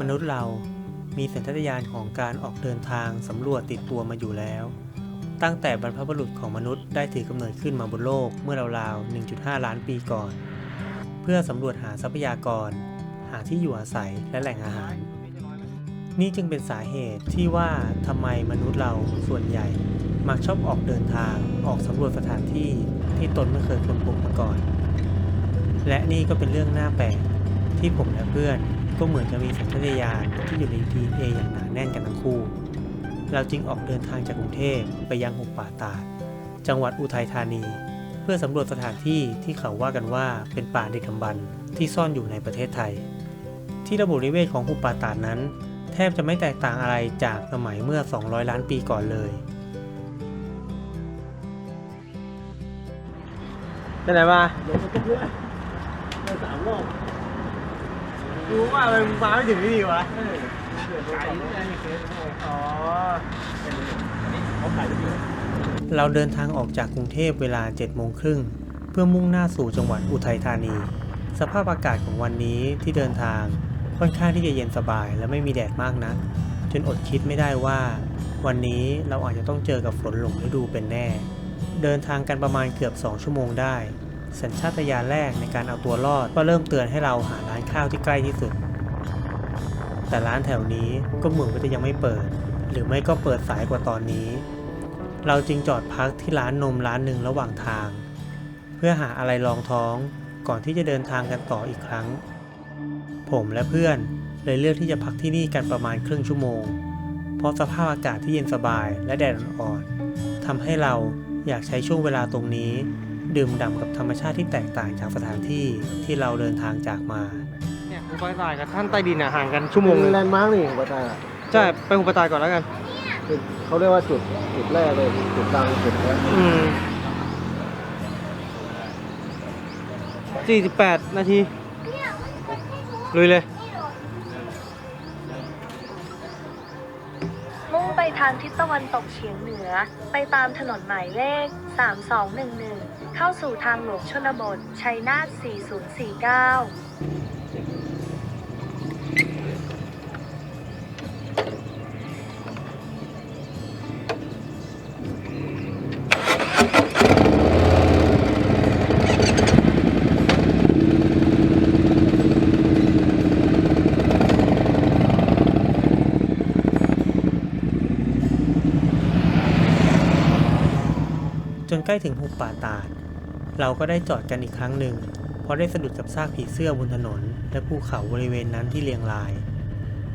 มนุษย์เรามีสัญชาตญาณของการออกเดินทางสำรวจติดตัวมาอยู่แล้ว ตั้งแต่บรรพบุรุษของมนุษย์ได้ถือกำเนิดขึ้นมาบนโลกเมื่อราวๆ 1.5 ล้านปีก่อน เพื่อสำรวจหาทรัพยากร หาที่อยู่อาศัยและแหล่งอาหาร นี่จึงเป็นสาเหตุที่ว่าทำไมมนุษย์เราส่วนใหญ่ มักชอบออกเดินทาง ออกสำรวจสถานที่ที่ตนไม่เคยค้นพบมาก่อน และนี่ก็เป็นเรื่องน่าแปลกที่ผมและเพื่อน ก็เหมือนจะมีสัญชาตญาณที่อยู่ใน DNA อย่างหนาแน่นกันทั้งคู่ เราจึงออกเดินทางจากกรุงเทพไปยังหุบป่าตาด จังหวัดอุทัยธานี เพื่อสำรวจสถานที่ที่เขาว่ากันว่าเป็นป่าดึกดำบรรพ์ที่ซ่อนอยู่ในประเทศไทย ที่ระบบนิเวศของหุบป่าตาดนั้น แทบจะไม่แตกต่างอะไรจากสมัยเมื่อ 200 ล้านปีก่อนเลยไปไหนมาเดี๋ยวมันก็เยอะได้สามรอบ รู้ว่ามันมาไม่ถึงนี่วะเออเดี๋ยวไก่นี่ไงเคสอ๋อเขาขายได้เยอะเราเดินทางออกจากกรุงเทพเวลา7โมงครึ่งเพื่อมุ่งหน้าสู่จังหวัดอุทัยธานี สภาพอากาศของวันนี้ที่เดินทางค่อนข้างที่จะเย็นสบายและไม่มีแดดมากนัก จนอดคิดไม่ได้ว่า วันนี้เราอาจจะต้องเจอกับฝนหลงฤดูเป็นแน่ เดินทางกันประมาณเกือบ 2 ชั่วโมงได้ สัญชาตญาณแรกในการเอาตัวรอดก็เริ่มเตือนให้เราหาร้านข้าวที่ใกล้ที่สุด แต่ร้านแถวนี้ก็เหมือนว่าจะยังไม่เปิด หรือไม่ก็เปิดสายกว่าตอนนี้ เราจึงจอดพักที่ร้านนมร้านหนึ่งระหว่างทาง เพื่อหาอะไรรองท้องก่อนที่จะเดินทางกันต่ออีกครั้ง ผมและเพื่อนเลยเลือกที่จะพักที่นี่กันประมาณครึ่งชั่วโมง เพราะสภาพอากาศที่เย็นสบายและแดดอ่อนๆทำให้เราอยากใช้ช่วงเวลาตรงนี้ ดื่มด่ำกับธรรมชาติที่แตกต่างจากสถานที่ที่เราเดินทางจากมา เนี่ยหุบปะตายกับท่านใต้ดินอะห่างกันชั่วโมงนึงแลนด์มาร์กนี่ของประเทศอะใช่ไปหุบปะตายก่อนแล้วกันคือเขาเรียกว่าจุดจุดแรกเลยจุดดังจุดแรกอืมสี่สิบแปดนาที ลุยเลย มุ่งไปทางทิศตะวันตกเฉียงเหนือ ไปตามถนนหมายเลข 3211 เข้าสู่ทางหลวงชนบท ชัยนาท 4049จนใกล้ถึงหุบป่าตาด เราก็ได้จอดกันอีกครั้งหนึ่งเพราะได้สะดุดกับซากผีเสื้อบนถนน และภูเขาบริเวณนั้นที่เรียงราย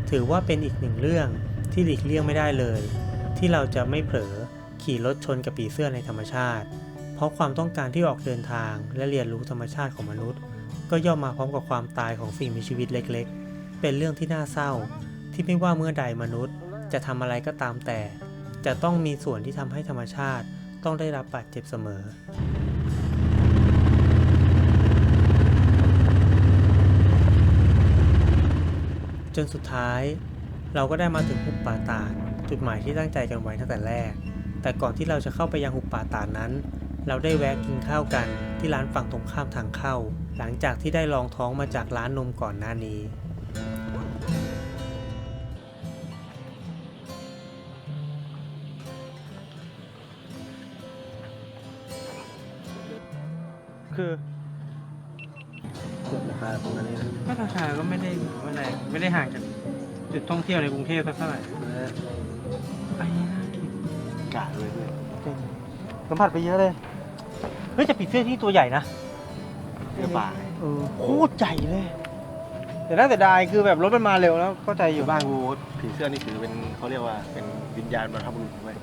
ถือว่าเป็นอีกหนึ่งเรื่องที่หลีกเลี่ยงไม่ได้เลย ที่เราจะไม่เผลอขี่รถชนกับผีเสื้อในธรรมชาติ เพราะความต้องการที่ออกเดินทางและเรียนรู้ธรรมชาติของมนุษย์ ก็ย่อมมาพร้อมกับความตายของสิ่งมีชีวิตเล็ก ๆ เป็นเรื่องที่น่าเศร้า ที่ไม่ว่าเมื่อใดมนุษย์ จะทำอะไรก็ตามแต่ จะต้องมีส่วนที่ทำให้ธรรมชาติต้องได้รับบาดเจ็บเสมอ จนสุดท้าย เราก็ได้มาถึงหุบป่าตาดจุดหมายที่ตั้งใจกันไว้ตั้งแต่แรก แต่ก่อนที่เราจะเข้าไปยังหุบป่าตาดนั้น เราได้แวะกินข้าวกันที่ร้านฝั่งตรงข้ามทางเข้า หลังจากที่ได้ลองท้องมาจากร้านนมก่อนหน้านี้คือ คาประมาณนี้นะมาตรฐานก็ไม่ได้ไม่ได้ไม่ได้ห่างจากจุดท่องเที่ยวในกรุงเทพสักเท่าไหร่ไอ้น่ากินกะเลยด้วยสัมผัสไปเยอะเลย เฮ้ยแต่ผีเสื้อที่ตัวใหญ่นะเนื้อป่าเออโคตรใหญ่เลย แต่น่าเสียดายคือแบบรถมันมาเร็วแล้วเข้าใจออยู่ยู่บ้านกูผีเสื้อนี่ถือเป็นเขาเรียกว่าเป็นวิญญาณบรรพบุรุษไว้ย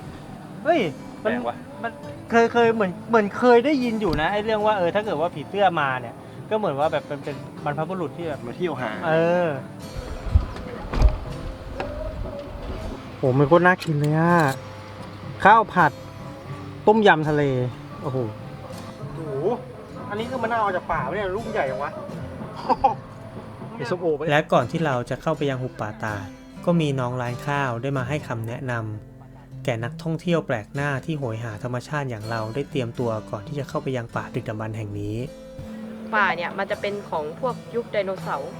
เฮ้ยมันแปลกวะมันเคยเคยเหมือนเหมือนเคยได้ยินอยู่นะไอ้เรื่องว่าเออถ้าเกิดว่าผีเสื้อมาเนี่ย ก็เหมือนว่าแบบเป็นเป็นบรรพบุรุษที่แบบ มาเที่ยวหา เออ โหมันโคตรน่ากินเลยอะ ข้าวผัด ต้มยำทะเล โอ้โหโอ้โห อันนี้คือมะนาวออกจากป่าเนี่ยลูกใหญ่ยังวะไอส้มโอไปะเนี่ยและก่อนที่เราจะเข้าไปยังหุบป่าตาดก็มีน้องร้านข้าวได้มาให้คำแนะนำแก่นักท่องเที่ยวแปลกหน้าที่โหยหาธรรมชาติอย่างเราได้เตรียมตัวก่อนที่จะเข้าไปยังป่าดึกดำบรรพ์แห่งนี้ ป่าเนี่ยมันจะเป็นของพวกยุคไดโนเสาร์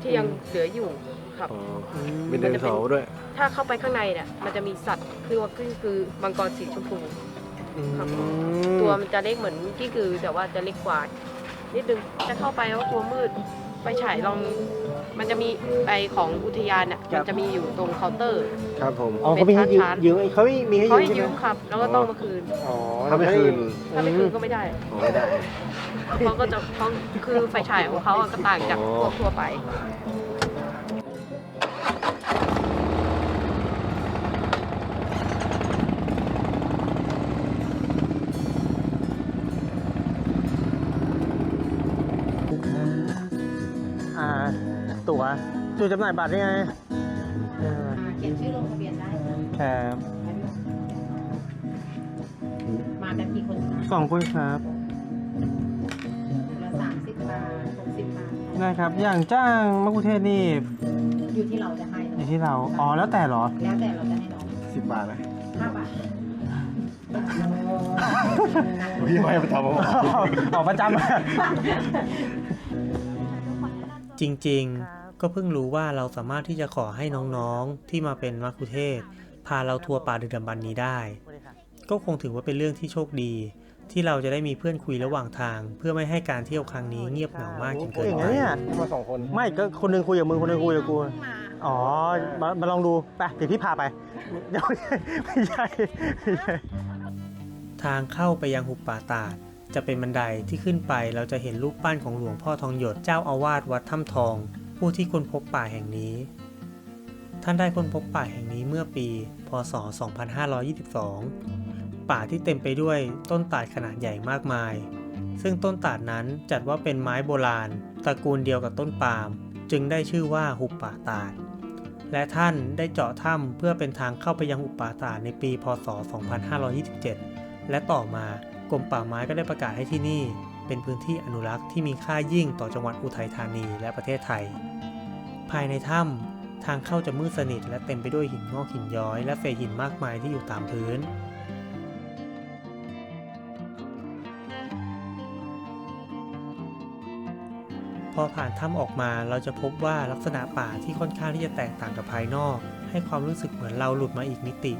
ที่ยังเหลืออยู่ครับ อ๋อเป็นไดโนเสาร์ด้วยถ้าเข้าไปข้างในเนี่ยมันจะมีสัตว์คือว่าคือคือมังกรสีชมพู ครับ ตัวมันจะเล็กเหมือนกิ้งกือแต่ว่าจะเล็กกว่านิดนึงจะเข้าไปแล้วตัวมืดไปฉายลองมันจะมีไอของอุทยานเนี่ยมันจะมีอยู่ตรงเคาน์เตอร์ ครับผมอ๋อเขามีให้ยืมเป็นชาร์จยืมเขาไม่มีให้เขายืมให้ใช่ยืไหมมครับ แล้วก็ต้องมาคืน อ๋อถ้าไม่คืน ถ้าไม่คืนก็ไม่ได้ อ๋อไม่ได้ เขาก็จะเขาคือไฟฉายของเขาอะก็ต่างจากอ๋อพวกทั่วไป อ่า ตั๋วจุดจำหน่ายบัตรได้ไงเออเขียนชื่อลงทะเบียนได้ค่ะครับ มากันกี่คนคะ สองคนครับละสามสิบบาทหกสิบบาทได้ครับ อย่างจ้างมะกุเทศนี่อยู่ที่เราจะให้อเนาะยู่ที่เรา อ๋อ แล้วแต่เหรอ แล้วแต่เราจะให้น้องสิบบาทนะห้าบาทพี่ไม่ให้ไปทำเอาออกประจำจริงๆ ก็เพิ่งรู้ว่าเราสามารถที่จะขอให้น้องๆ ที่มาเป็นมัคคุเทศก์พาเราทัวร์ป่าดึกดำบรรพ์นี้ได้ ก็คงถือว่าเป็นเรื่องที่โชคดี ที่เราจะได้มีเพื่อนคุยระหว่างทาง เพื่อไม่ให้การเที่ยวครั้งนี้เงียบเหงามากจนเกินเก่งไปนะเนี่ยมาสองคนไม่ก็คนหนึงคุยกับมึงคนหนึงคุยกับกูอ๋อมามาลองดูไปเดี๋ยวพี่พาไปเดี๋ยวไม่ใช่ไม่ใช่ทางเข้าไปยังหุบป่าตาดจะเป็นบันไดที่ขึ้นไปเราจะเห็นรูปปั้นของหลวงพ่อทองหยดเจ้าอาวาสวัดถ้ำทอง ผู้ที่ค้นพบป่าแห่งนี้ ท่านได้ค้นพบป่าแห่งนี้เมื่อปี พศ 2522 ป่าที่เต็มไปด้วยต้นตาดขนาดใหญ่มากมาย ซึ่งต้นตาดนั้นจัดว่าเป็นไม้โบราณตระกูลเดียวกับต้นปาล์มจึงได้ชื่อว่าหุบป่าตาด และท่านได้เจาะถ้ำเพื่อเป็นทางเข้าไปยังหุบป่าตาดในปีพศ 2527 และต่อมากรมป่าไม้ก็ได้ประกาศให้ที่นี่ เป็นพื้นที่อนุรักษ์ที่มีค่ายิ่งต่อจังหวัดอุทัยธานีและประเทศไทย ภายในถ้ำทางเข้าจะมืดสนิทและเต็มไปด้วยหินงอกหินย้อยและเศษหินมากมายที่อยู่ตามพื้น พอผ่านถ้ำออกมาเราจะพบว่าลักษณะป่าที่ค่อนข้างที่จะแตกต่างกับภายนอก ให้ความรู้สึกเหมือนเราหลุดมาอีกมิติ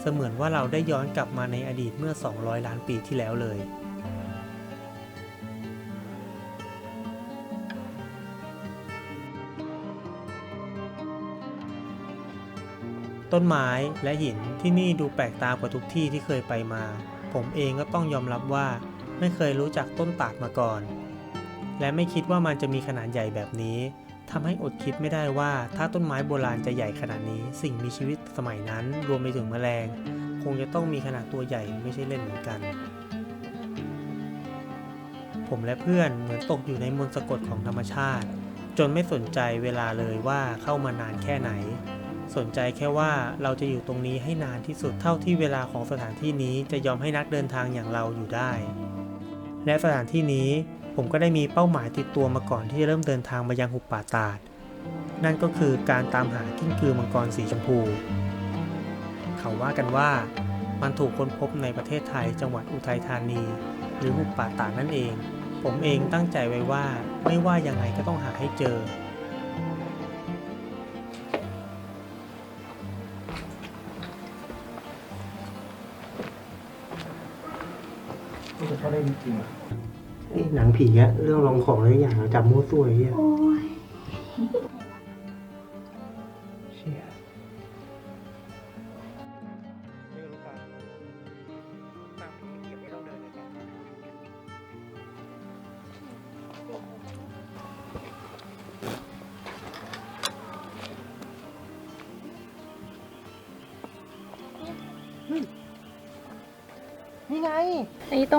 เสมือนว่าเราได้ย้อนกลับมาในอดีตเมื่อ 200 ล้านปีที่แล้วเลยต้นไม้และหินที่นี่ดูแปลกตากว่าทุกที่ที่เคยไปมา ผมเองก็ต้องยอมรับว่า ไม่เคยรู้จักต้นตาดมาก่อน และไม่คิดว่ามันจะมีขนาดใหญ่แบบนี้ทำให้อดคิดไม่ได้ว่าถ้าต้นไม้โบราณจะใหญ่ขนาดนี้ สิ่งมีชีวิตสมัยนั้นรวมไปถึงแมลง คงจะต้องมีขนาดตัวใหญ่ไม่ใช่เล่นเหมือนกัน ผมและเพื่อนเหมือนตกอยู่ในมนต์สะกดของธรรมชาติ จนไม่สนใจเวลาเลยว่าเข้ามานานแค่ไหน สนใจแค่ว่าเราจะอยู่ตรงนี้ให้นานที่สุดเท่าที่เวลาของสถานที่นี้จะยอมให้นักเดินทางอย่างเราอยู่ได้ และสถานที่นี้ ผมก็ได้มีเป้าหมายติดตัวมาก่อนที่จะเริ่มเดินทางมายังหุบป่าตาด นั่นก็คือการตามหากิ้งกือมังกรสีชมพู เขาว่ากันว่ามันถูกค้นพบในประเทศไทยจังหวัดอุทัยธานี หรือหุบป่าตาดนั่นเอง ผมเองตั้งใจไว้ว่าไม่ว่ายังไงก็ต้องหาให้เจอเขาได้จริงอ้ย หนังผีอะเรื่องลองของอะไรอย่างอะจับมั่วตัวไอ้เหี้ยเ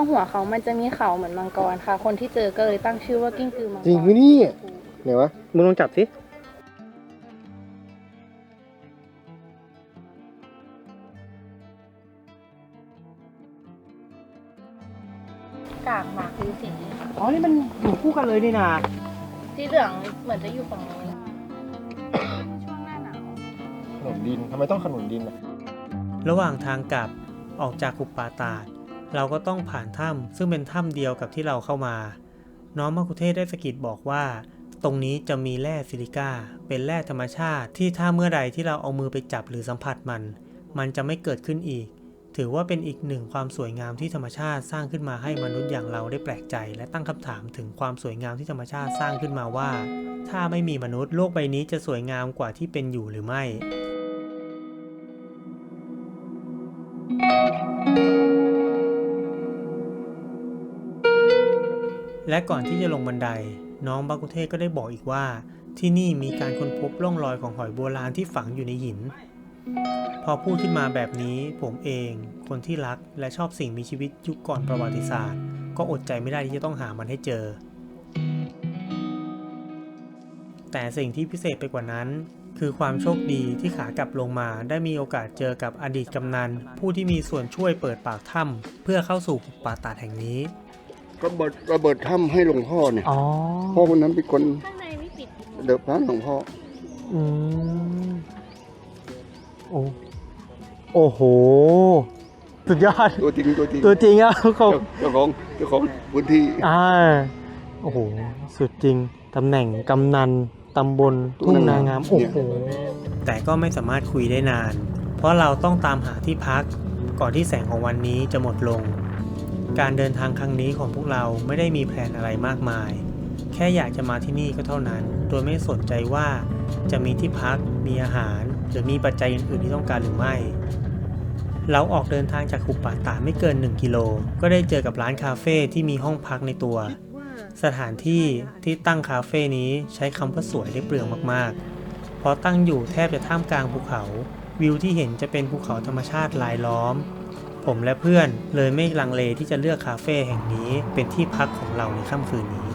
รงหัวเขามันจะมีเขาเหมือนมังกรค่ะ คนที่เจอก็เลยตั้งชื่อว่ากิ้งกือมังกรจริงไหมนี่ไหนวะมึงลองจับสิกากหมากคือสีอ๋อนี่มันอยู่คู่กันเลยนี่นาสีเหลืองเหมือนจะอยู่ฝั่งนู้นช่วงหน้าหนาวขนมดินทำไมต้องขนมดินอะระหว่างทางกลับออกจากหุบป่าตาด เราก็ต้องผ่านถ้ำซึ่งเป็นถ้ำเดียวกับที่เราเข้ามา น้องมะคุเทศได้สกิดบอกว่า ตรงนี้จะมีแร่ซิลิก้า เป็นแร่ธรรมชาติที่ถ้าเมื่อใดที่เราเอามือไปจับหรือสัมผัสมัน มันจะไม่เกิดขึ้นอีก ถือว่าเป็นอีกหนึ่งความสวยงามที่ธรรมชาติสร้างขึ้นมาให้มนุษย์อย่างเราได้แปลกใจ และตั้งคำถามถึงความสวยงามที่ธรรมชาติสร้างขึ้นมาว่า ถ้าไม่มีมนุษย์โลกใบนี้จะสวยงามกว่าที่เป็นอยู่หรือไม่ และก่อนที่จะลงบันได น้องบักกุเทศก็ได้บอกอีกว่า ที่นี่มีการค้นพบร่องรอยของหอยโบราณที่ฝังอยู่ในหิน พอพูดขึ้นมาแบบนี้ผมเอง คนที่รักและชอบสิ่งมีชีวิตยุคก่อนประวัติศาสตร์ ก็อดใจไม่ได้ที่จะต้องหามันให้เจอ แต่สิ่งที่พิเศษไปกว่านั้นคือความโชคดีที่ขากลับลงมาได้มีโอกาสเจอกับอดีตกำนัน ผู้ที่มีส่วนช่วยเปิดปากถ้ำเพื่อเข้าสู่ป่าตาดแห่งนี้ ระเบิดระเบิดถ้ำให้หลวงพ่อเนี่ยอ๋อพ่อคนนั้นเป็นคนข้างในไม่ปิดเดือบร้านหลวงพ่ออืมโอ้โอ้โห สุดยอด ตัวจริงตัวจริงตัวจริงอะเขาเจ้าเจ้าของเจ้าของพื้นที่อ่าโอ้โห สุดจริง ตำแหน่งกำนันตำบลทุ่งนางามโอ้โหแต่ก็ไม่สามารถคุยได้นาน เพราะเราต้องตามหาที่พักก่อนที่แสงของวันนี้จะหมดลง การเดินทางครั้งนี้ของพวกเราไม่ได้มีแผนอะไรมากมาย แค่อยากจะมาที่นี่ก็เท่านั้น โดยไม่สนใจว่าจะมีที่พัก มีอาหาร หรือมีปัจจัยอื่นๆที่ต้องการหรือไม่ เราออกเดินทางจากหุบป่าตาไม่เกิน 1 กิโล ก็ได้เจอกับร้านคาเฟ่ที่มีห้องพักในตัว สถานที่ที่ตั้งคาเฟ่นี้ใช้คำว่าสวยได้เปลืองมากๆ เพราะตั้งอยู่แทบจะท่ามกลางภูเขา วิวที่เห็นจะเป็นภูเขาธรรมชาติรายล้อม ผมและเพื่อนเลยไม่ลังเลที่จะเลือกคาเฟ่แห่งนี้เป็นที่พักของเราในค่ำคืนนี้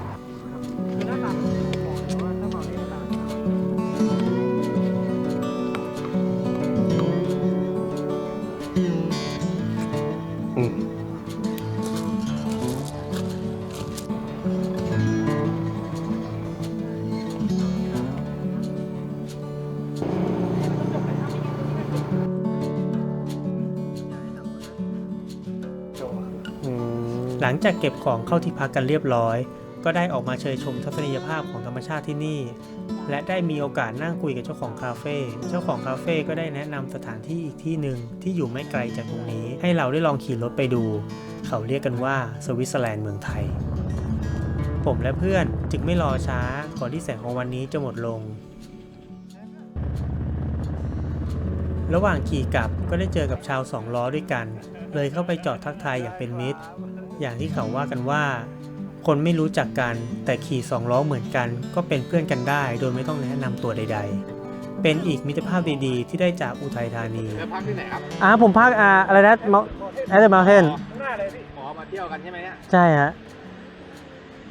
ลังจากเก็บของเข้าที่พักกันเรียบร้อย ก็ได้ออกมาเชยชมทัศนียภาพของธรรมชาติที่นี่ และได้มีโอกาสนั่งคุยกับเจ้าของคาเฟ่เจ้าของคาเฟ่ก็ได้แนะนำสถานที่อีกที่หนึ่งที่อยู่ไม่ไกลจากตรงนี้ ให้เราได้ลองขี่รถไปดู เขาเรียกกันว่าสวิตเซอร์แลนด์เมืองไทย ผมและเพื่อนจึงไม่รอช้าก่อนที่แสงของวันนี้จะหมดลงระหว่างขี่กลับก็ได้เจอกับชาวสองล้อด้วยกัน เลยเข้าไปจอดทักทายอย่างเป็นมิตร อย่างที่เขาว่ากันว่า คนไม่รู้จักกันแต่ขี่สองล้อเหมือนกัน ก็เป็นเพื่อนกันได้ โดยไม่ต้องแนะนำตัวใด ๆ เป็นอีกมิตรภาพดีๆ ที่ได้จากอุทัยธานีพักที่ไหนครับอ่าผมพักอ่าอะไรนะแอดเดอร์มาเทนหน้าเลยพี่หมอมาเที่ยวกันใช่ไหมเนี่ยใช่ฮะ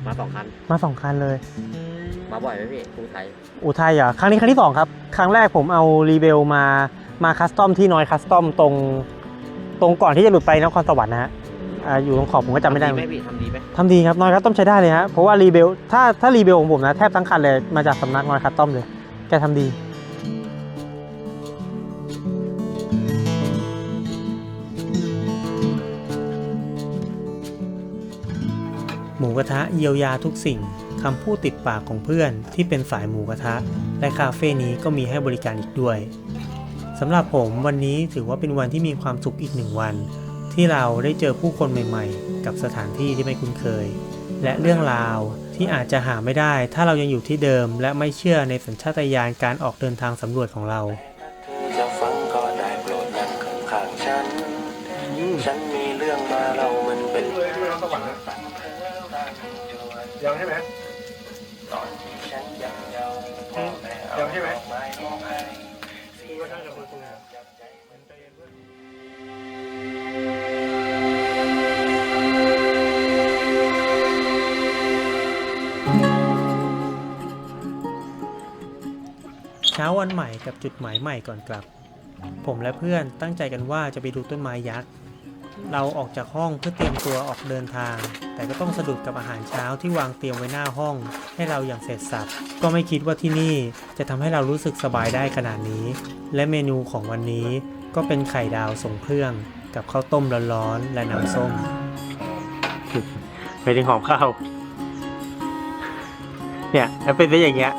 มาสองคัน มาสองคันเลย มาบ่อยไหมพี่กรุงไทยอุทัยเหรอะครั้งนี้ครั้งที่สองครับ ครั้งแรกผมเอารีเบลมามาคัสตอมที่น้อยคัสตอมตรง ตรงก่อนที่จะหลุดไปนครสวรรค์นะฮะ อ่าอยู่ตรงขอบผมก็จำไม่ได้ทำดีไหมพี่ทำดีไหมทำดีครับน้อยคัสตอมใช้ได้เลยฮะเพราะว่ารีเบลถ้าถ้ารีเบลของผมนะแทบทั้งคันเลยมาจากสำนักน้อยคัสตอมเลย แกทำดีหมูกระทะเยียวยาทุกสิ่งคำพูดติดปากของเพื่อนที่เป็นสายหมูกระทะ และคาเฟ่นี้ก็มีให้บริการอีกด้วยสำหรับผมวันนี้ถือว่าเป็นวันที่มีความสุขอีกหนึ่งวัน ที่เราได้เจอผู้คนใหม่ๆ กับสถานที่ที่ไม่คุ้นเคย และเรื่องราวที่อาจจะหาไม่ได้ ถ้าเรายังอยู่ที่เดิม และไม่เชื่อในสัญชาตญาณการออกเดินทางสำรวจของเรา เช้าวันใหม่กับจุดหมายใหม่ก่อนกลับ ผมและเพื่อนตั้งใจกันว่าจะไปดูต้นไม้ยักษ์ เราออกจากห้องเพื่อเตรียมตัวออกเดินทาง แต่ก็ต้องสะดุดกับอาหารเช้าที่วางเตรียมไว้หน้าห้อง ให้เราอย่างเสร็จสับก็ไม่คิดว่าที่นี่จะทำให้เรารู้สึกสบายได้ขนาดนี้ และเมนูของวันนี้ก็เป็นไข่ดาวทรงเครื่อง กับข้าวต้มร้อนๆและน้ำส้มไปถึงหอมข้าวเนี่ยแล้วเป็นได้อย่างเงี้ย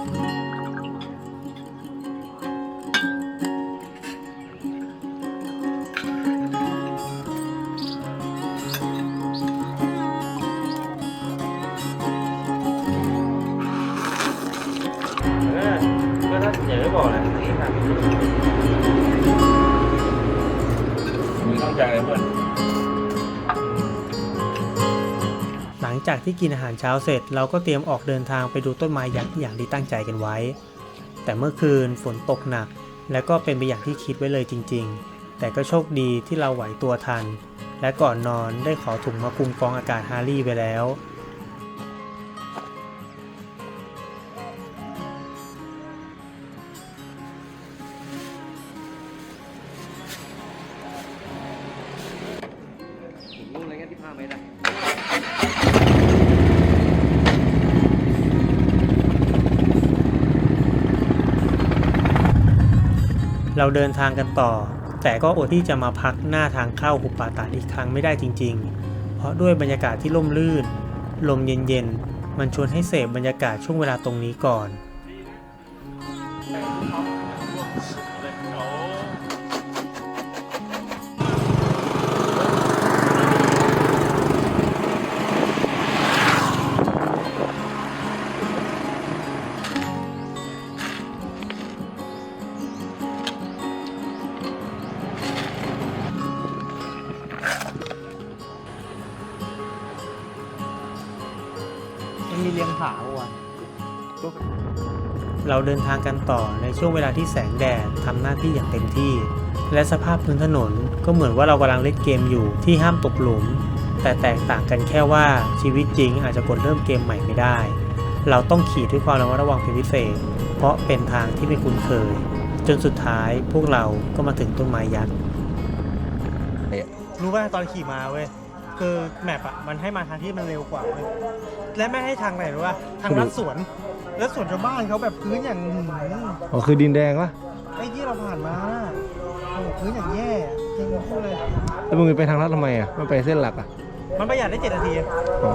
จากที่กินอาหารเช้าเสร็จ เราก็เตรียมออกเดินทางไปดูต้นไม้ยักษ์อย่างที่ตั้งใจกันไว้ แต่เมื่อคืนฝนตกหนัก และก็เป็นไปอย่างที่คิดไว้เลยจริง ๆ แต่ก็โชคดีที่เราไหวตัวทัน และก่อนนอนได้ขอถุงมาคลุมกองอากาศฮารี่ไปแล้ว เราเดินทางกันต่อ แต่ก็อดที่จะมาพักหน้าทางเข้าหุบป่าตาดอีกครั้งไม่ได้จริง ๆ เพราะด้วยบรรยากาศที่ร่มรื่น ลมเย็นๆ มันชวนให้เสพบรรยากาศช่วงเวลาตรงนี้ก่อน เลี้ยงผาวะเราเดินทางกันต่อในช่วงเวลาที่แสงแดดทำหน้าที่อย่างเต็มที่ และสภาพพื้นถนนก็เหมือนว่าเรากำลังเล่นเกมอยู่ที่ห้ามตกหลุม แต่แตกต่างกันแค่ว่าชีวิตจริงอาจจะกดเริ่มเกมใหม่ไม่ได้ เราต้องขี่ด้วยความระมัดระวังเป็นพิเศษ เพราะเป็นทางที่ไม่คุ้นเคย จนสุดท้ายพวกเราก็มาถึงต้นไม้ยักษ์รู้ป่ะตอนขี่มาเว้ยคือแมปอะมันให้มาทางที่มันเร็วกว่าเว้ย และไม่ให้ทางไหนรู้ป่ะทางลัดสวน แล้วสวนชาวบ้านเขาแบบพื้นอย่างหืมอ๋อคือดินแดงวะไอ้ที่เราผ่านมาโอ้โหพื้นอย่างแย่จริงพูดเลย แล้วมึงไปทางลัดทำไมอะไม่ไปเส้นหลักอะมันประหยัดได้เจ็ดนาทีอ๋อ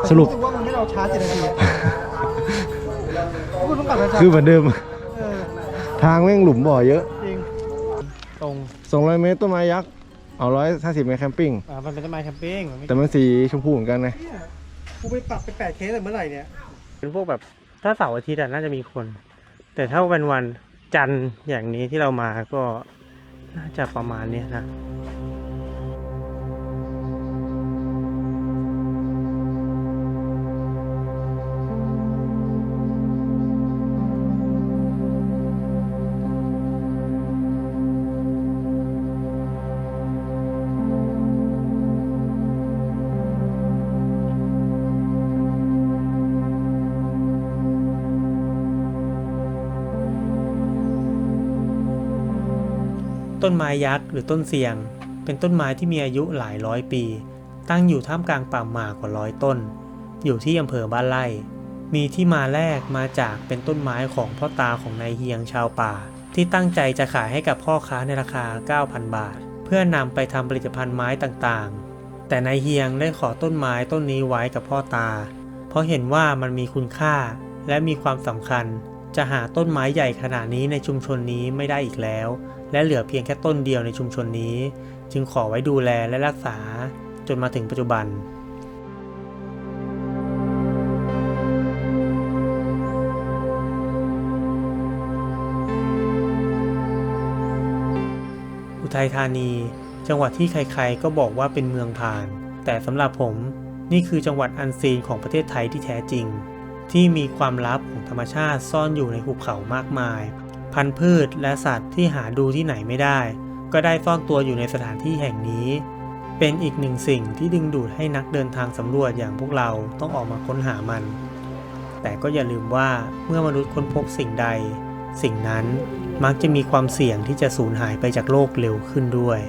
แต่สรุปรู้สึกว่ามันไม่เราช้าเจ็ดนาทีอะพูดต้องกลับมาช้าคือเหมือนเดิม เออทางแม่งหลุมบ่อเยอะ จริง ตรง200 เมตรต้นไม้ยักษ์เอา150เมตรแคมปิ้ง อ่ามันเป็นต้นไม้แคมปิ้งมันไม่แต่มันสีชมพูเหมือนกันไง เนี่ย กูไปปรับไปแปดเคสเลยเมื่อไหร่เนี่ย เป็นพวกแบบถ้าเสาร์อาทิตย์อะน่าจะมีคน แต่ถ้าเป็นวันจันทร์อย่างนี้ที่เรามาก็น่าจะประมาณเนี้ยนะ ต้นไม้ยักษ์หรือต้นเสียง เป็นต้นไม้ที่มีอายุหลายร้อยปี ตั้งอยู่ท่ามกลางป่าหมากกว่าร้อยต้น อยู่ที่อำเภอบ้านไร่ มีที่มาแรกมาจากเป็นต้นไม้ของพ่อตาของนายเฮียงชาวป่า ที่ตั้งใจจะขายให้กับพ่อค้าในราคา 9,000 บาท เพื่อนำไปทำผลิตภัณฑ์ไม้ต่างๆ แต่นายเฮียงได้ขอต้นไม้ต้นนี้ไว้กับพ่อตา เพราะเห็นว่ามันมีคุณค่าและมีความสำคัญ จะหาต้นไม้ใหญ่ขนาดนี้ในชุมชนนี้ไม่ได้อีกแล้ว และเหลือเพียงแค่ต้นเดียวในชุมชนนี้ จึงขอไว้ดูแลและรักษาจนมาถึงปัจจุบันอุทัยธานี จังหวัดที่ใครๆ ก็บอกว่าเป็นเมืองผ่าน แต่สำหรับผมนี่คือจังหวัดอันซีนของประเทศไทยที่แท้จริง ที่มีความลับของธรรมชาติซ่อนอยู่ในหุบเขามากมาย พันธุ์พืชและสัตว์ที่หาดูที่ไหนไม่ได้ ก็ได้ซ่อนตัวอยู่ในสถานที่แห่งนี้ เป็นอีกหนึ่งสิ่งที่ดึงดูดให้นักเดินทางสำรวจอย่างพวกเราต้องออกมาค้นหามัน แต่ก็อย่าลืมว่าเมื่อมนุษย์ค้นพบสิ่งใด สิ่งนั้นมักจะมีความเสี่ยงที่จะสูญหายไปจากโลกเร็วขึ้นด้วย